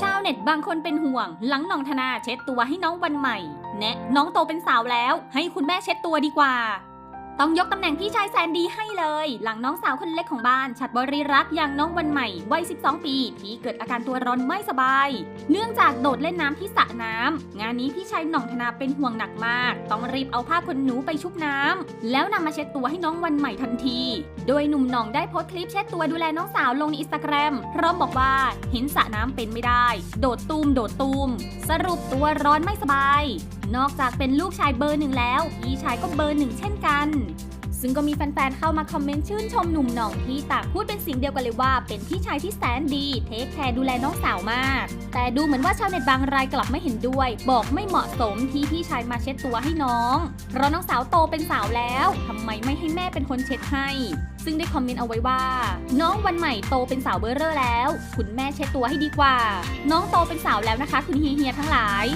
ชาวเน็ตบางคนเป็นห่วง หลังน้องธนาเช็ดตัวให้น้องวันใหม่ แนะ น้องโตเป็นสาวแล้ว ให้คุณแม่เช็ดตัวดีกว่า ต้องยกตำแหน่งพี่ชายแสนดีให้เลย หลังน้องสาวคนเล็กของบ้านชัดบริรักษ์อย่างน้องวันใหม่วัย 12 ปีที่เกิดอาการตัวร้อนไม่สบาย เนื่องจากโดดเล่นน้ำที่สระน้ำงานนี้พี่ชายหน่องธนาเป็นห่วงหนักมาก ต้องรีบเอาผ้าขนหนูไปชุบน้ำแล้วนำมาเช็ดตัวให้น้องวันใหม่ทันที โดยหนุ่มหน่องได้โพสต์คลิปเช็ดตัวดูแลน้องสาวลงในอินสตาแกรมพร้อมบอกว่าเห็นสระน้ำเป็นไม่ได้ โดดตูมโดดตูมสรุปตัวร้อนไม่สบาย นอกจากเป็นลูกชายเบอร์หนึ่งแล้ว พี่ชายก็เบอร์หนึ่งเช่นกัน ซึ่งก็มีแฟนๆเข้ามาคอมเมนต์ชื่นชมหนุ่มหน่องที่ต่างพูดเป็นสิ่งเดียวกันเลยว่า เป็นพี่ชายที่แสนดีเทคแคร์ดูแลน้องสาวมาก แต่ดูเหมือนว่าชาวเน็ตบางรายกลับไม่เห็นด้วย บอกไม่เหมาะสมที่พี่ชายมาเช็ดตัวให้น้อง เพราะน้องสาวโตเป็นสาวแล้วทำไมไม่ให้แม่เป็นคนเช็ดให้ซึ่งได้คอมเมนต์เอาไว้ว่า น้องวันใหม่โตเป็นสาวเบอร์เรอร์แล้ว คุณแม่เช็ดตัวให้ดีกว่า น้องโตเป็นสาวแล้วนะคะ คุณเฮียทั้งหลาย